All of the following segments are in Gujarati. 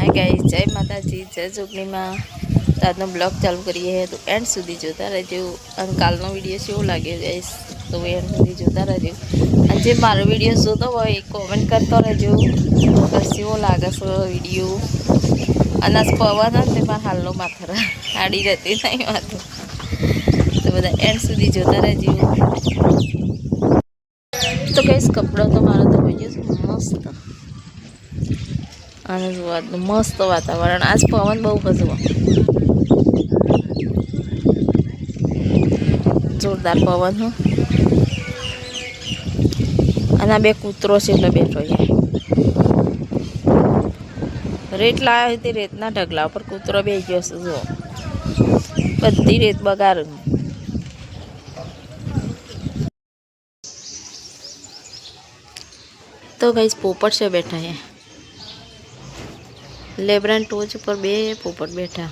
હાય જય માતાજી, જય તો આજનો બ્લોગ ચાલુ કરીએ તો એન્ડ સુધી જોતા રહેજો. અને કાલનો વીડિયો કેવો લાગ્યો ગાઈસ તો એન્ડ સુધી જોતા રહેજો. અને જે મારો વીડિયો જોતો હોય, એ કોમેન્ટ કરતો રહેજો. બસ કેવો લાગે છે વીડિયો અને આજ પવન તે મારા હાલનો માથર આડી રહેતી નહીં માથું તો બધા એન્ડ સુધી જોતા રહેજો. તો કઈશ કપડો તો મારો તો છે મસ્ત. જુઓ મસ્ત વાતાવરણ. આજ પવન બહુ બધું જોરદાર પવન, હો. અને બે કૂતરો છે, એટલે બેઠો રેત લાવ્યો તે રેતના ઢગલા ઉપર કૂતરો બે ગયો છે, જુઓ. બધી રેત બગાડ. તો ગઈ પોપટ છે, બેઠા છે. લેબ્રાન ટોચ ઉપર બે પોપટ બેઠા.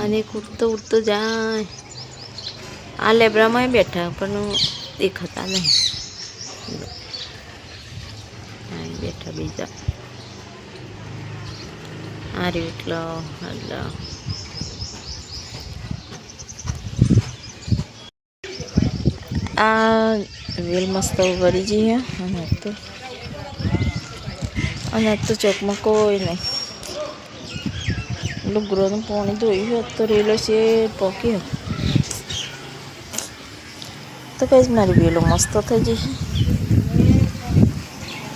અને ઉડતો ઉડતો જાય. આ લેબ્રામાં બેઠા, પણ દેખાતા નહીં. બેઠા બીજા. આ રહ્યું એટલો એટલો. આ વેલ મસ્ત વળી જઈએ અને તો અને તો ચોકમાં કોઈ નહીં લુગરોનું પાણી ધોયું તો રેલો છે પોકી તો કઈ મારી વેલો મસ્ત થઈ જશે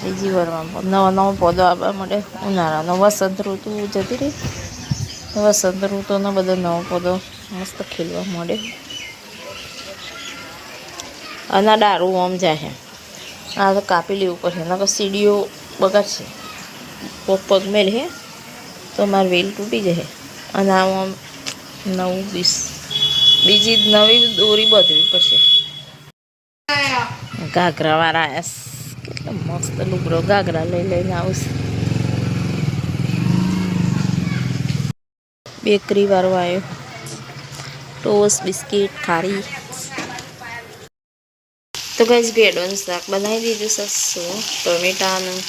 બીજી વારમાં નવા નવા પૌધો આવવા મળે ઉનાળાનો વસંત ઋતુ જતી રહી વસંત ઋતુનો બધો નવો પૌધો મસ્ત ખીલવા મળે અને દારૂ આમ જાય આ તો કાપી લેવું પડશે, નકર સીડીઓ બગાડશે. પગ પગ મેલ હે, તો મારું વેલ તૂટી જશે અને આમ નવું બીસ બીજી નવી દોરી બદલવી પડશે. ઘાઘરાવાળા આવ્યા. કેટલો મસ્ત લુગડો ઘાઘરા લઈ લઈને આવશે બેકરી વાળો આવ્યો ટોસ બિસ્કિટ ખારી તો કઈ ભેડોનું શાક બનાવી દીધું સસ્તું ટોમેટાનું.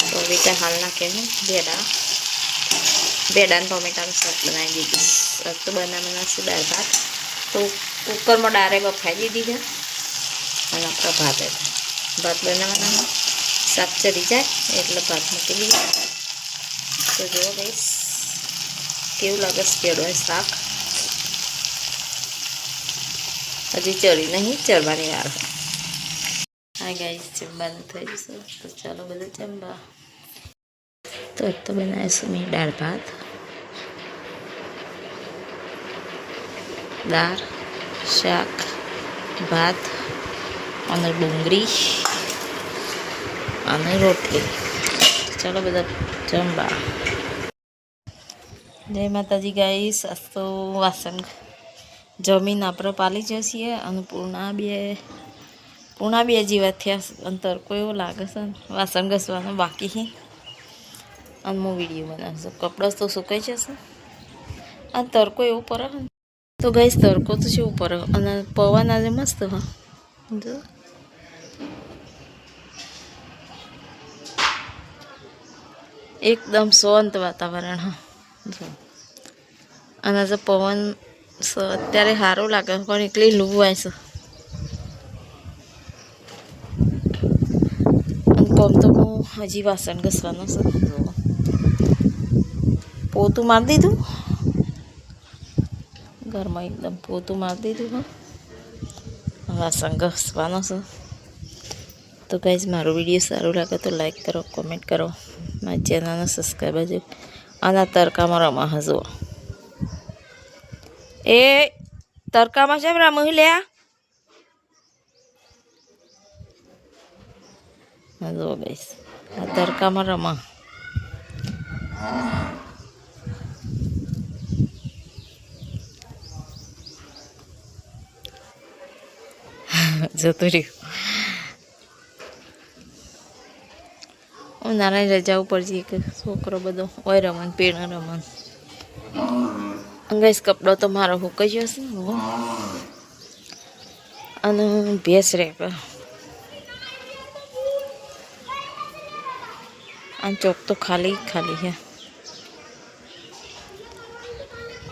ટોમેટા હાલ નાખે છે ભેડા ભેડા ટોમેટાનું શાક બનાવી દીધું શાક તો બનાવવાના છે દાળ ભાત. તો કુકરમાં ડારે બફાઈ દીધી છે. અને આપણા ભાત ભાત બનાવવાના શાક ચડી જાય, એટલે ભાત મૂકી દીધા. તો જુઓ ગઈશ કેવું લાગે છે ભેડોનું શાક? હજી ચડી નહીં, ચડવાની વાર હા ગાઈસ જમવાનું થઈ જશે તો ચાલો બધા જમવા. તો બનાવીશું મેં દાળ ભાત, દાળ, શાક, ભાત અને ડુંગળી અને રોટલી. ચાલો બધા જમવા. જય માતાજી ગાઈસ આજ વાસણ જમીન આપણે પાલી જઈએ અને પૂર્ણા બે પૂર્ણા બે જેવા થયા અંતર તડકો એવો લાગે છે વાસણ ઘસવાનું બાકી છે. અને હું વીડિયો બનાવશું કપડાં તો સુકાઈ જશે. અને તડકો એવું પડે તો ગઈશ તડકો તો છે ઉપર અને પવન આજે મસ્ત હા. જો. એકદમ શાંત વાતાવરણ, હા. જો. અને આજે પવન સ, અત્યારે સારું લાગે, પણ એટલી લૂ છે. અને કોમ તો હું હજી વાસણ ઘસવાનું છે. પોતું મારી દીધું? ઘરમાં એકદમ પોતું મારી દીધું વાસણ ઘસવાનો છે. તો ગાઈઝ મારો વીડિયો સારો લાગે તો લાઈક કરો કોમેન્ટ કરો. મારી ચેનલને સબસ્ક્રાઈબ હજુ આના તડકામાં રમા હજુ. એ તડકામાં છે રમું લ્યા હા જો ગઈશ આ તડકામાં રમા જતું રહ્યું ઉનાળાની રજા ઉપર જઈએ કે છોકરો બધો હોય રમણ પેણ રમણ અંગાઈશ કપડો તો મારો હુકાઈ ગયો છે. અને ભેંસ રેપ આ ચોક તો ખાલી ખાલી છે.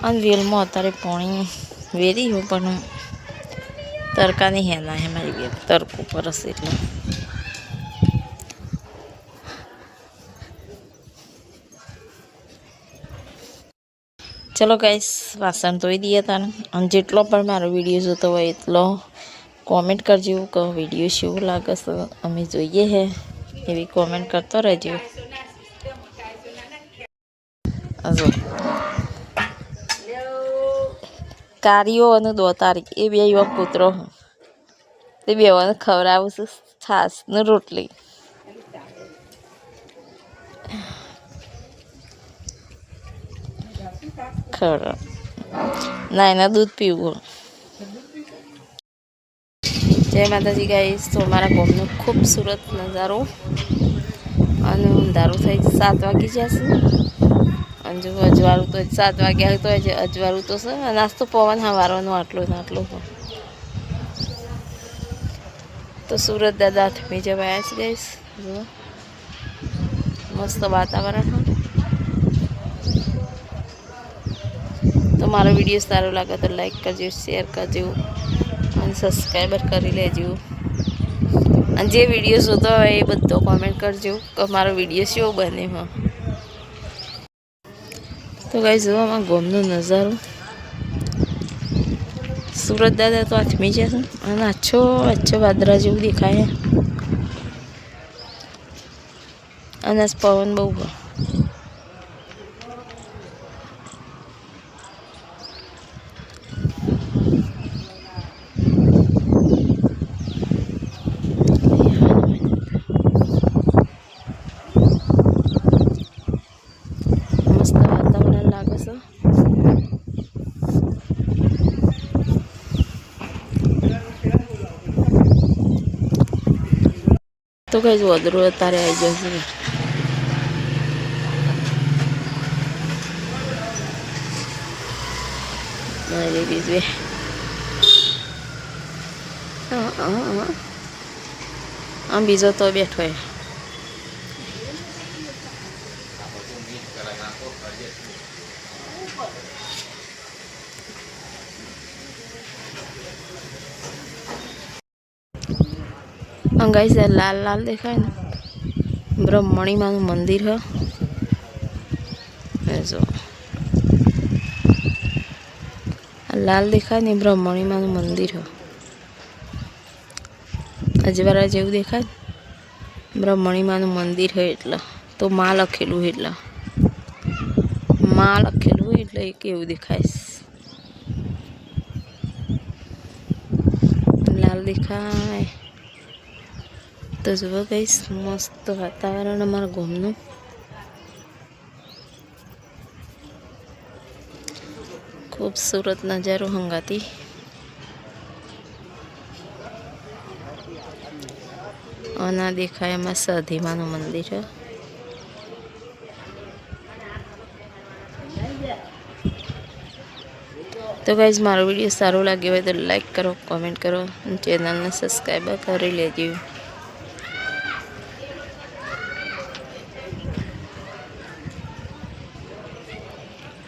અને વેલમાં અત્યારે પાણી વેરી હું પણ તરકાની હેના હે મારી બેન તરકું પરસ એટલે. ચલો ગાઈસ વાસણ ધોઈ દઈએ તને અને જેટલો પણ મારો વીડિયો જોતો હોય એટલો કોમેન્ટ કરજો, કે વીડિયો શું લાગે છે, અમે જોઈએ હે. એવી કોમેન્ટ કરતો રહેજો. હજુ કારીઓ અને દોતારી એ બે એવા કૂતરો હું તે બેવાને ખવડાવું છું છાસ ને રોટલી. ખવડાવ ના, એના દૂધ પીવું. જય માતાજી ગાઈસ તો મારા ગામનો ખૂબસૂરત નજારો. અને અંધારું થઈ સાત વાગી જશે અને જો અજવાળું તો સાત વાગ્યા તો અજવાળું તો છે. અને આજ તો પવન હવારવાનો આટલો ને આટલો તો સુરત દાદા થમી જવાયા છે ગાઈસ મસ્ત વાતાવરણ હોય તો મારો વીડિયો સારો લાગે તો લાઈક કરજો શેર કરજો અને સબસ્ક્રાઈબર કરી લેજો. અને જે વીડિયો જોતો હોય એ બધો કોમેન્ટ કરજો કે મારો વીડિયો શું બને હા. તો ગાઈ જો આમાં ગોમનો નજારો. સુરત દાદા તો આથમી છે અને આછો આછો વાદરા જેવું દેખાય અને પવન બહુ હોય મસ્ત વાતાવરણ લાગે છે તો કઈ વદરું અત્યારે આવી જશે મારી બીજું આમ બીજો તો બેઠો હે અંગાઈ છે, લાલ લાલ દેખાય ને. બ્રહ્મણીમાનું મંદિર હ. જો. લાલ દેખાય ને બ્રહ્મણીમાનું મંદિર હ. અજવારા જેવું દેખાય બ્રહ્મણીમાનું મંદિર હોય એટલે. તો માં લખેલું હોય એટલે. માં લખેલું હોય એટલે એ કેવું દેખાય લાલ દેખાય. તો જુઓ ગઈશ મસ્ત વાતાવરણ અમારા ગોમનું. ખૂબસૂરત નજારો હંગાતી. અને દેખાય એમાં સધીમાનું મંદિર. છે તો ગાઈઝ મારો વીડિયો સારો લાગ્યો હોય તો લાઈક કરો કોમેન્ટ કરો ચેનલને સબસ્ક્રાઈબ કરી લેજો.